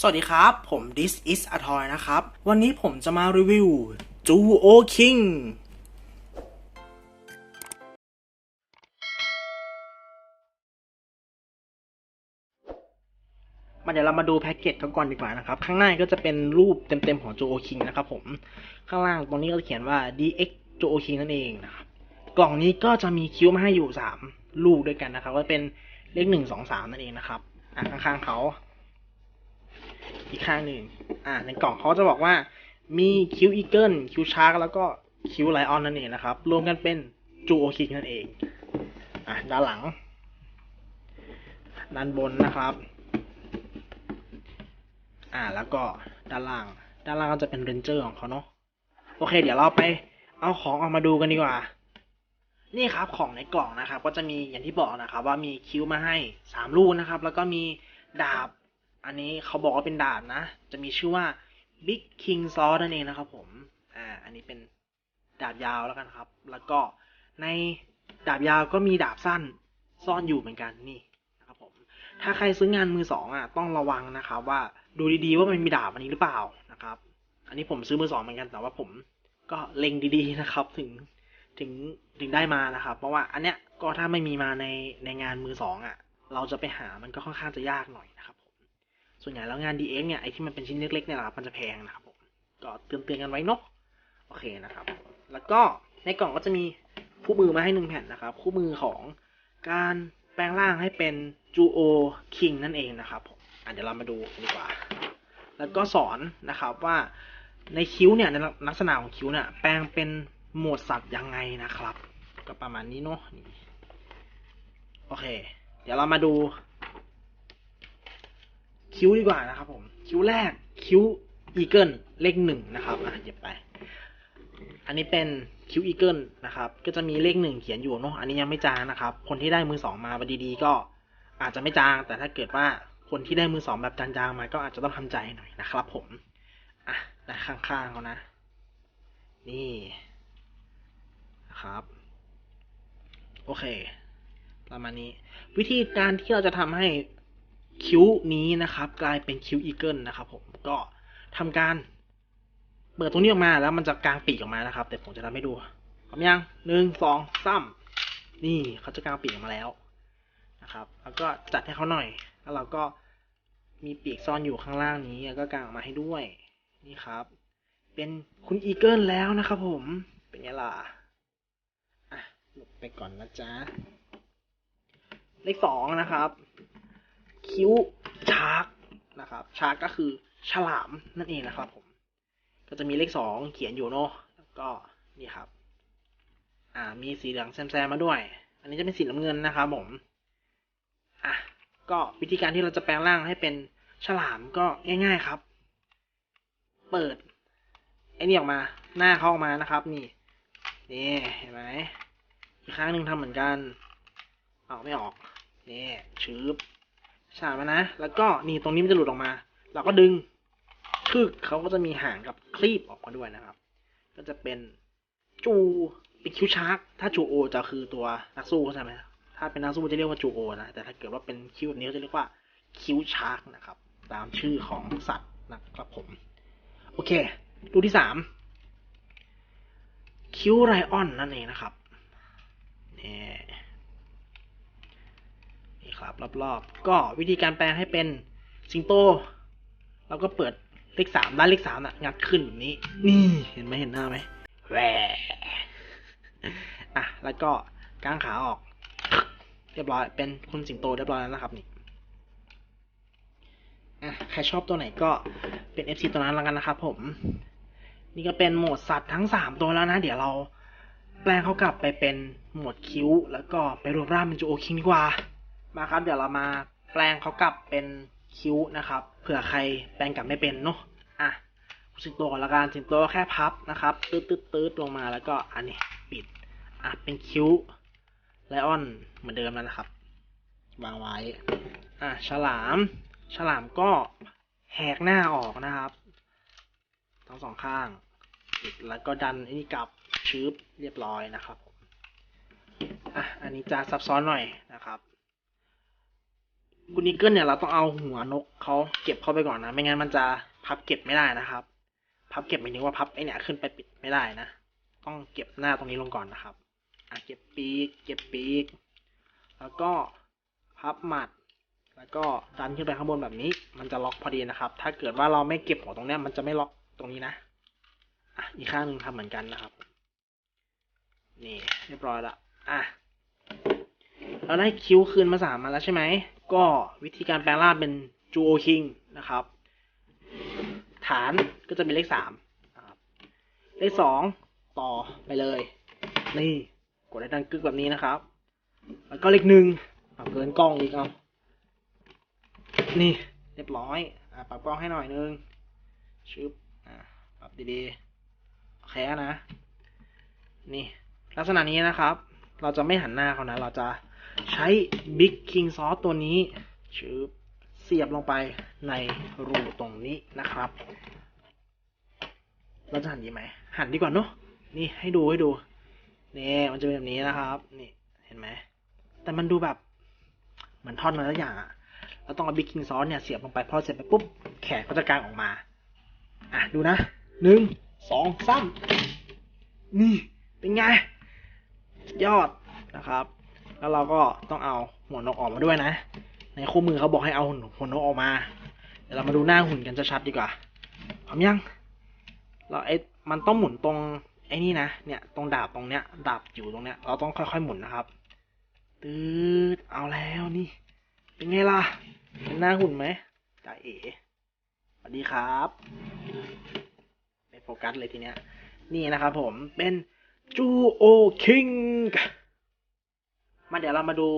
สวัสดีครับ ผม This is a toy นะครับ วันนี้ผมจะมารีวิวจูโอคิงมาเดี๋ยวเรามาดูแพ็กเกจกันก่อนดีกว่านะครับ ข้างหน้าก็จะเป็นรูปเต็มๆของจูโอคิงนะครับผม ข้างล่างตรงนี้ก็จะเขียนว่า DX จูโอคิงนั่นเองนะครับ กล่องนี้ก็จะมีคิ้วมาให้อยู่สามลูกด้วยกันนะครับ ก็เป็นเลขหนึ่งสองสามนั่นเองนะครับ อะข้างๆเขา อีกข้างหนึ่งอ่าในกล่องเขาจะบอกว่ามีคิวอีเกิลคิวชาร์กแล้วก็คิวไลออนนั่นเองนะครับ รวมกันเป็นจูโอคิงนั่นเองอะด้านหลัง ด้านบนนะครับ อ่าแล้วก็ด้านล่าง ด้านล่างก็จะเป็นเรนเจอร์ของเขาเนาะโอเค เดี๋ยวเราไปเอาของออกมาดูกันดีกว่า นี่ครับของในกล่องนะครับ ก็จะมีอย่างที่บอกนะครับ ว่ามีคิ้วมาให้สามลูกนะครับ แล้วก็มีดาบ อันนี้เขาบอกว่าเป็นดาบนะ จะมีชื่อว่า Big King Sword นั่นเองนะครับผมอ่าอันนี้เป็นดาบยาวแล้วกันครับ แล้วก็ในดาบยาวก็มีดาบสั้นซ่อนอยู่เหมือนกันนี่นะครับผม ถ้าใครซื้องานมือสองอะต้องระวังนะครับว่าดูดีๆว่ามันมีดาบอันนี้หรือเปล่านะครับ อันนี้ผมซื้อมือสองเหมือนกันแต่ว่าผมก็เล็งดีๆนะครับ ถึงถึงถึงได้มานะครับ เพราะว่าอันเนี้ยก็ถ้าไม่มีมาในในงานมือสองอะ เราจะไปหามันก็ค่อนข้างจะยากหน่อยนะครับ ส่วนใหญ่แล้วงาน DX เนี่ยไอที่มันเป็นชิ้นเล็กๆเนี่ยแหละครับมันจะแพงนะครับผมก็เตือนเตือนๆกันไว้เนาะโอเคนะครับ แล้วก็ในกล่องก็จะมีคู่มือมาให้หนึ่งแผ่นนะครับ คู่มือของการแปลงร่างให้เป็นจูโอคิงนั่นเองนะครับผมอะเดี๋ยวเรามาดูดีกว่า แล้วก็สอนนะครับว่าในคิ้วเนี่ยในลักษณะของคิ้วเนี่ยแปลงเป็นโหมดสัตว์ยังไงนะครับ ก็ประมาณนี้เนาะนี่โอเค เดี๋ยวเรามาดู คิ้วดีกว่านะครับผม คิ้วแรกคิ้วอีเกิลเลขหนึ่งนะครับอะหยิบไป อันนี้เป็นคิ้วอีเกิลนะครับ ก็จะมีเลขหนึ่งเขียนอยู่เนาะอันนี้ยังไม่จางนะครับ คนที่ได้มือสองมาบดีๆก็อาจจะไม่จาง แต่ถ้าเกิดว่าคนที่ได้มือสองแบบจางๆมาก็อาจจะต้องทำใจหน่อยนะครับ ผมอะด้านข้างๆเขานะ นี่นะครับ โอเคประมาณนี้ วิธีการที่เราจะทำให้ คิ้วนี้นะครับ กลายเป็นคิ้วอีเกิลนะครับ ผมก็ทำการ เปิดตรงนี้ออกมาแล้วมันจะกลางปีกออกมานะครับ แต่ผมจะทำให้ดูพร้อมยังหนึ่งสองสามนี่เขาจะกลางปีกออกมาแล้วนะครับ แล้วก็จัดให้เขาหน่อย แล้วเราก็มีปีกซ่อนอยู่ข้างล่างนี้แล้วก็กางออกมาให้ด้วย นี่ครับ เป็นคุณอีเกิลแล้วนะครับผมเป็นไงล่ะอะหลบไปก่อนนะจ๊ะเลขสองนะครับ คิ้วชาร์กนะครับชาร์กก็คือฉลามนั่นเองนะครับผมก็จะมีเลขสองเขียนอยู่เนาะแล้วก็นี่ครับ อ่า มีสีเหลืองแซมๆมาด้วย อันนี้จะเป็นสีน้ำเงินนะครับผมอะก็วิธีการที่เราจะแปลงร่างให้เป็นฉลามก็ง่าย ๆครับ เปิดไอ้นี่ออกมา หน้าเขาออกมานะครับ นี่นี่เห็นไหมอีกครั้งหนึ่งทำเหมือนกันออกไม่ออกนี่ชืบ ฉาบมานะ แล้วก็นี่ตรงนี้มันจะหลุดออกมา เราก็ดึงคึกเขาก็จะมีหางกับคลีบออกมาด้วยนะครับ ก็จะเป็นจูเป็นคิวชาร์กถ้าจูโอจะคือตัวนักสู้ใช่ไหมถ้าเป็นนักสู้จะเรียกว่าจูโอนะแต่ถ้าเกิดว่าเป็นคิวแบบนี้ก็จะเรียกว่าคิวชาร์กนะครับ ตามชื่อของสัตว์นะครับผม โอเค ดูที่สามคิวไรออนนั่นเองนะครับนี่นี่ ครับรอบๆ ก็วิธีการแปลงให้เป็นสิงโต เราก็เปิดเลขสามด้านเลขสามน่ะ งัดขึ้นแบบนี้ นี่เห็นไหมเห็นหน้าไหมแหวอะ แล้วก็กางขาออก เรียบร้อย เป็นคุณสิงโตเรียบร้อยแล้วนะครับนี่อะใครชอบตัวไหนก็เป็น FC ตัวนั้นแล้วกันนะครับผม นี่ก็เป็นโหมดสัตว์ทั้งสามตัวแล้วนะ เดี๋ยวเราแปลงเขากลับไปเป็นโหมดคิ้ว แล้วก็ไปรวมร่างเป็นจูโอคิงดีกว่า มาครับ เดี๋ยวเรามาแปลงเขากลับเป็นคิ้วนะครับ เผื่อใครแปลงกลับไม่เป็นเนาะอะสิงโตก่อนละกันสิงโตแค่พับนะครับตืดตืดตืดลงมาแล้วก็อันนี้ปิดอะเป็นคิ้วไลออนเหมือนเดิมแล้วนะครับวางไว้อะฉลาม ฉลามก็แหกหน้าออกนะครับ ทั้งสองข้างปิดแล้วก็ดันอ้นี่กลับชืบเรียบร้อยนะครับอะอันนี้จะซับซ้อนหน่อยนะครับ คุณอีเกิลเนี่ยเราต้องเอาหัวนกเขาเก็บเข้าไปก่อนนะ ไม่งั้นมันจะพับเก็บไม่ได้นะครับ พับเก็บหมายถึงว่าพับไอเนี่ยขึ้นไปปิดไม่ได้นะ ต้องเก็บหน้าตรงนี้ลงก่อนนะครับอะเก็บปีก เก็บปีก แล้วก็พับหมัด แล้วก็ดันขึ้นไปข้างบนแบบนี้ มันจะล็อกพอดีนะครับ ถ้าเกิดว่าเราไม่เก็บหัวตรงเนี้ยมันจะไม่ล็อกตรงนี้นะอะอีกข้างหนึ่งทำเหมือนกันนะครับ นี่เรียบร้อยละอะเราได้คิ้วคืนมาสามมาแล้วใช่ไหม ก็วิธีการแปลงร่างเป็นจูโอคิงนะครับ ฐานก็จะเป็นเลขสามนะครับเลขสองต่อไปเลย นี่กดได้ดังกึกแบบนี้นะครับ แล้วก็เลขหนึ่งปรับเกินกล้องอีกเอานี่เรียบร้อยอะปรับกล้องให้หน่อยนึงชึบอะปรับดีๆโอเคนะ นี่ ลักษณะนี้นะครับ เราจะไม่หันหน้าเขานะ เราจะ ใช้ Big King Sauce ตัวนี้ชืบเสียบลงไปในรูตรงนี้นะครับ เราจะหั่นดีไหม หั่นดีกว่าเนอะนี่ให้ดูให้ดูนี่มันจะเป็นแบบนี้นะครับ นี่เห็นไหม แต่มันดูแบบ เหมือนท่อนอะไรสักอย่างอะเราต้องเอา Big King Sauce เนี่ยเสียบลงไปพอเสียบไปปุ๊บแขนก็จะกางออกมา อะดูนะหนึ่งสองสามนี่เป็นไง ยอดนะครับ แล้วเราก็ต้องเอาหัวนกออกมาด้วยนะ ในคู่มือเขาบอกให้เอาหัวนกออกมา เดี๋ยวเรามาดูหน้าหุ่นกันชัดๆดีกว่าพร้อมยัง เราไอ้มันต้องหมุนตรงไอ้นี่นะ เนี่ยตรงดาบตรงเนี้ย ดาบอยู่ตรงเนี้ย เราต้องค่อยๆหมุนนะครับตืดเอาแล้วนี่ เป็นไงล่ะ เป็นหน้าหุ่นไหมจ่าเอ๋สวัสดีครับไม่โฟกัสเลยทีเนี้ย นี่นะครับผมเป็นจูโอคิง มาเดี๋ยวเรามาดู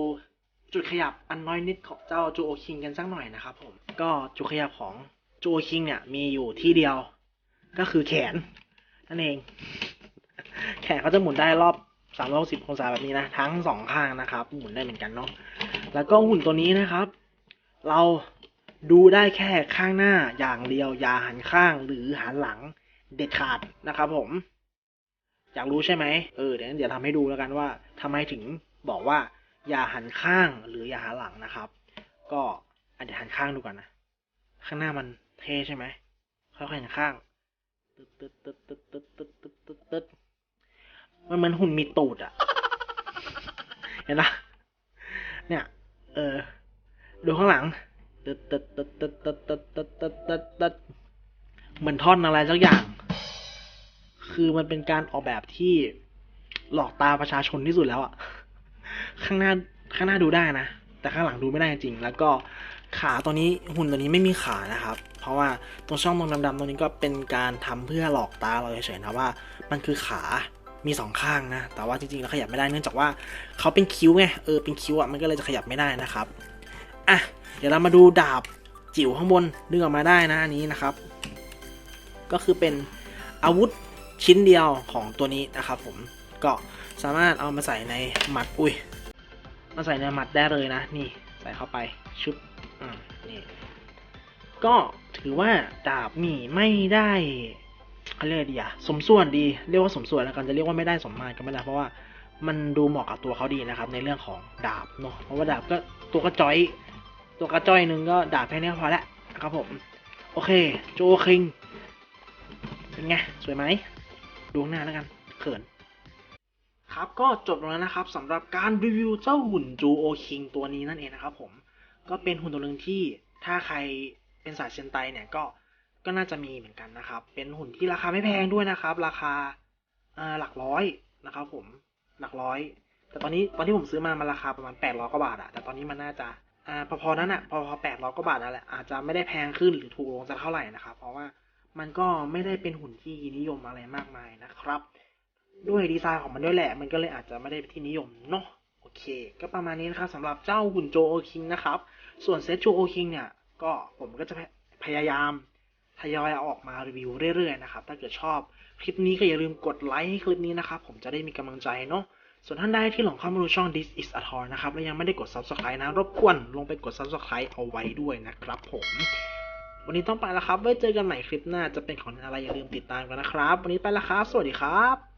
จุดขยับอันน้อยนิดของเจ้าจูโอคิงกันสักหน่อยนะครับผม ก็จุดขยับของจูโอคิงเนี่ยมีอยู่ที่เดียว ก็คือแขนนั่นเอง แขนเขาจะหมุนได้รอบ360องศาแบบนี้นะ ทั้งสองข้างนะครับ หมุนได้เหมือนกันเนาะแล้วก็หุ่นตัวนี้นะครับ เราดูได้แค่ข้างหน้าอย่างเดียว อย่าหันข้างหรือหันหลังเด็ดขาดนะครับผม อยากรู้ใช่ไหมเออเดี๋ยวเดี๋ยวทำให้ดูแล้วกันว่าทำไมถึง บอกว่าอย่าหันข้างหรืออย่าหันหลังนะครับ ก็อาจจะเดี๋ยวหันข้างดูก่อนนะ ข้างหน้ามันเท่ใช่ไหมค่อยๆหันข้างตึ๊ดตึ๊ดตึ๊ดตึ๊ดตึ๊ดตึ๊ดตึ๊ดตึ๊ดตึ๊ดมันเหมือนหุ่นมีตูดอะเห็นปะเนี่ย เออ ดูข้างหลังตึ๊ดตึ๊ดตึ๊ดตึ๊ดตึ๊ดตึ๊ดตึ๊ดตึ๊ดตึ๊ดตึ๊ดเหมือนท่อนอะไรสักอย่าง คือมันเป็นการออกแบบที่หลอกตาประชาชนที่สุดแล้วอะ ข้างหน้าข้างหน้าดูได้นะ แต่ข้างหลังดูไม่ได้จริง แล้วก็ขาตัวนี้หุ่นตัวนี้ไม่มีขานะครับ เพราะว่าตรงช่องตรงดำๆตรงนี้ก็เป็นการทำเพื่อหลอกตาเราเฉยๆนะว่า มันคือขามีสองข้างนะ แต่ว่าจริงๆแล้วขยับไม่ได้เนื่องจากว่าเขาเป็นคิ้วไง เออ เป็นคิ้วอะ มันก็เลยจะขยับไม่ได้นะครับ อะ เดี๋ยวเรามาดูดาบจิ๋วข้างบนดึงออกมาได้นะอันนี้นะครับ ก็คือเป็นอาวุธชิ้นเดียวของตัวนี้นะครับผม ก็สามารถเอามาใส่ในหมัด อุ้ย มาใส่ในหมัดได้เลยนะ นี่ใส่เข้าไปชุบอืมนี่ก็ถือว่าดาบนี่ไม่ได้เขาเรียกอะไรดีอะสมส่วนดีเรียกว่าสมส่วนแล้วกันจะเรียกว่าไม่ได้สมมาตรก็ไม่ได้เพราะว่ามันดูเหมาะกับตัวเขาดีนะครับ ในเรื่องของดาบเนาะเพราะว่าดาบก็ตัวกระจอย ตัวกระจอยหนึ่งก็ดาบแค่นี้พอละนะครับผม โอเค โจคิงเป็นไง สวยไหมดูข้างหน้าแล้วกันเขิน ครับก็จบแล้วนะครับสำหรับการรีวิวเจ้าหุ่นจูโอคิงตัวนี้นั่นเองนะครับผมก็เป็นหุ่นตัวหนึ่งที่ถ้าใครเป็นสายเซนไตเนี่ยก็ก็น่าจะมีเหมือนกันนะครับ เป็นหุ่นที่ราคาไม่แพงด้วยนะครับ ราคาหลักร้อยนะครับ ผมหลักร้อย แต่ตอนนี้ตอนที่ผมซื้อมามันราคาประมาณแปดร้อยกว่าบาทอะแต่ตอนนี้มันน่าจะอ่าพอๆนั้นอะพอๆแปดร้อยกว่าบาทนั่นแหละอาจจะไม่ได้แพงขึ้นหรือถูกลงจะเท่าไหร่นะครับ เพราะว่ามันก็ไม่ได้เป็นหุ่นที่นิยมอะไรมากมายนะครับ ด้วยดีไซน์ของมันด้วยแหละ มันก็เลยอาจจะไม่ได้ที่นิยมเนาะโอเค ก็ประมาณนี้นะครับสำหรับเจ้าหุ่นโจโอคิงนะครับ ส่วนเซตโจโอคิงเนี่ย ก็ผมก็จะพยายามทยอยอออกมารีวิวเรื่อยๆนะครับ ถ้าเกิดชอบคลิปนี้ก็อย่าลืมกดไลค์ให้คลิปนี้นะครับ ผมจะได้มีกำลังใจเนาะ ส่วนท่านใดที่หลงเข้ามาดูช่อง This is a t o r นะครับ และยังไม่ได้กด subscribe นะ รบกวนลงไปกด subscribe เอาไว้ด้วยนะครับผม วันนี้ต้องไปแล้วครับ ไว้เจอกันใหม่คลิปหน้า จะเป็นของอะไรอย่าลืมติดตามกันนะครับ วันนี้ไปแล้วครับ สวัสดีครับ